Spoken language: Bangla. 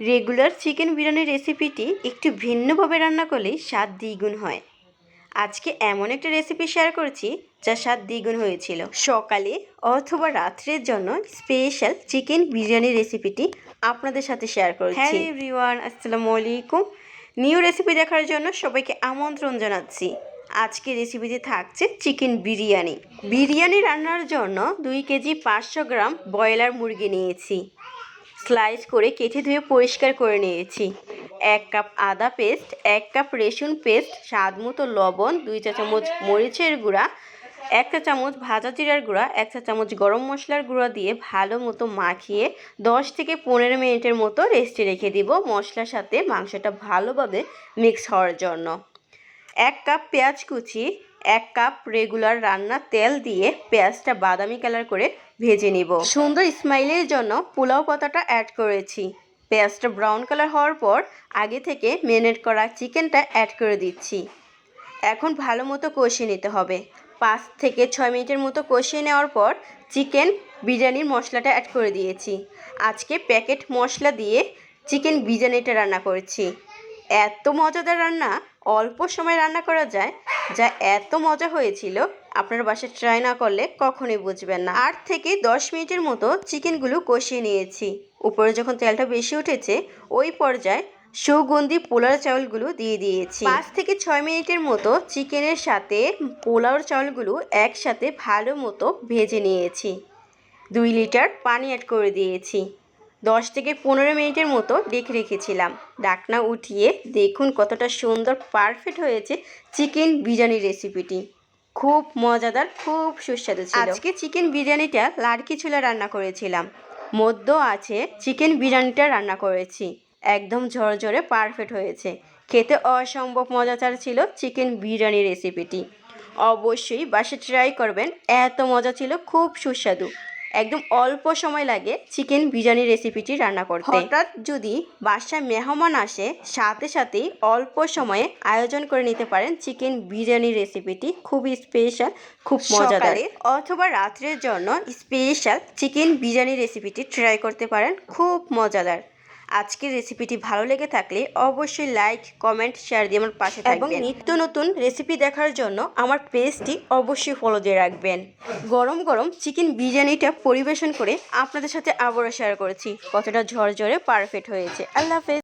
রেগুলার চিকেন বিরিয়ানির রেসিপিটি একটু ভিন্নভাবে রান্না করলেই স্বাদ দ্বিগুণ হয়। আজকে এমন একটা রেসিপি শেয়ার করছি, যা স্বাদ দ্বিগুণ হয়েছিল। সকালে অথবা রাত্রের জন্য স্পেশাল চিকেন বিরিয়ানি রেসিপিটি আপনাদের সাথে শেয়ার করছি। হ্যালো এভরিওয়ান আসসালামু আলাইকুম। নিউ রেসিপি দেখার জন্য সবাইকে আমন্ত্রণ জানাচ্ছি। আজকে রেসিপিতে থাকছে চিকেন বিরিয়ানি। বিরিয়ানি রান্নার জন্য দুই কেজি পাঁচশো গ্রাম ব্রয়লার মুরগি নিয়েছি। স্লাইস করে কেটে ধুয়ে পরিষ্কার করে নিয়েছি। এক কাপ আদা পেস্ট, এক কাপ রসুন পেস্ট, স্বাদ মতো লবণ, দুই চা চামচ মরিচের গুঁড়া, এক চা চামচ ভাজা জিরার গুঁড়া, এক চা চামচ গরম মশলার গুঁড়া দিয়ে ভালো মতো মাখিয়ে দশ থেকে পনেরো মিনিটের মতো রেস্টে রেখে দিব। মশলার সাথে মাংসটা ভালোভাবে মিক্স হওয়ার জন্য। এক কাপ পেঁয়াজ কুচি এক কাপ রেগুলার রান্না তেল দিয়ে পেঁয়াজটা বাদামি কালার করে ভেজে নিব। সুন্দর স্মাইলের জন্য পোলাও পাতাটা অ্যাড করেছি। পেঁয়াজটা ব্রাউন কালার হওয়ার পর আগে থেকে মেরিনেট করা চিকেনটা অ্যাড করে দিচ্ছি। এখন ভালো মতো কষিয়ে নিতে হবে। পাঁচ থেকে ছয় মিনিটের মতো কষিয়ে নেওয়ার পর চিকেন বিরিয়ানির মশলাটা অ্যাড করে দিয়েছি। আজকে প্যাকেট মশলা দিয়ে চিকেন বিরিয়ানিটা রান্না করেছি। এত মজাদার রান্না, অল্প সময় রান্না করা যায় যা এত মজা হয়েছিল, আপনার বাসায় ট্রাই না করলে কখনোই বুঝবেন না। আট থেকে দশ মিনিটের মতো চিকেনগুলো কষিয়ে নিয়েছি। উপরে যখন তেলটা বেশি উঠেছে, ওই পর্যায়ে সুগন্ধি পোলার চাউলগুলো দিয়ে দিয়েছি। পাঁচ থেকে ছয় মিনিটের মতো চিকেনের সাথে পোলাওর চাউলগুলো একসাথে ভালো মতো ভেজে নিয়েছি। দুই লিটার পানি অ্যাড করে দিয়েছি। দশ থেকে পনেরো মিনিটের মতো ডেকে রেখেছিলাম। ডাকনা উঠিয়ে দেখুন কতটা সুন্দর পারফেক্ট হয়েছে চিকেন বিরিয়ানি রেসিপিটি খুব মজাদার, খুব সুস্বাদু ছিল। আজকে চিকেন বিরিয়ানিটা লাড়কি চুলা রান্না করেছিলাম। মধ্য আছে চিকেন বিরিয়ানিটা রান্না করেছি। একদম ঝরঝরে পারফেক্ট হয়েছে। খেতে অসম্ভব মজাদার ছিল চিকেন বিরিয়ানি রেসিপিটি অবশ্যই বাসে ট্রাই করবেন। এত মজা ছিল, খুব সুস্বাদু। একদম অল্প সময় লাগে চিকেন বিরিয়ানি রেসিপিটি রান্না করতে। হঠাৎ যদি বাসায় মেহমান আসে সাথে সাথেই অল্প সময়ে আয়োজন করে নিতে পারেন চিকেন বিরিয়ানি রেসিপিটি খুব স্পেশাল খুব মজাদার। অথবা রাত্রের জন্য স্পেশাল চিকেন বিরিয়ানি রেসিপিটি ট্রাই করতে পারেন খুব মজাদার। আজকের রেসিপিটি ভালো লেগে থাকলে অবশ্যই লাইক কমেন্ট শেয়ার দিয়ে আমার পাশে থাকবেন। এবং নিত্য নতুন রেসিপি দেখার জন্য আমার পেজটি অবশ্যই ফলো দিয়ে রাখবেন। গরম গরম চিকেন বিরিয়ানিটা পরিবেশন করে আপনাদের সাথে আবারও শেয়ার করেছি। কতটা ঝরঝরে পারফেক্ট হয়েছে। আল্লাহ হাফেজ।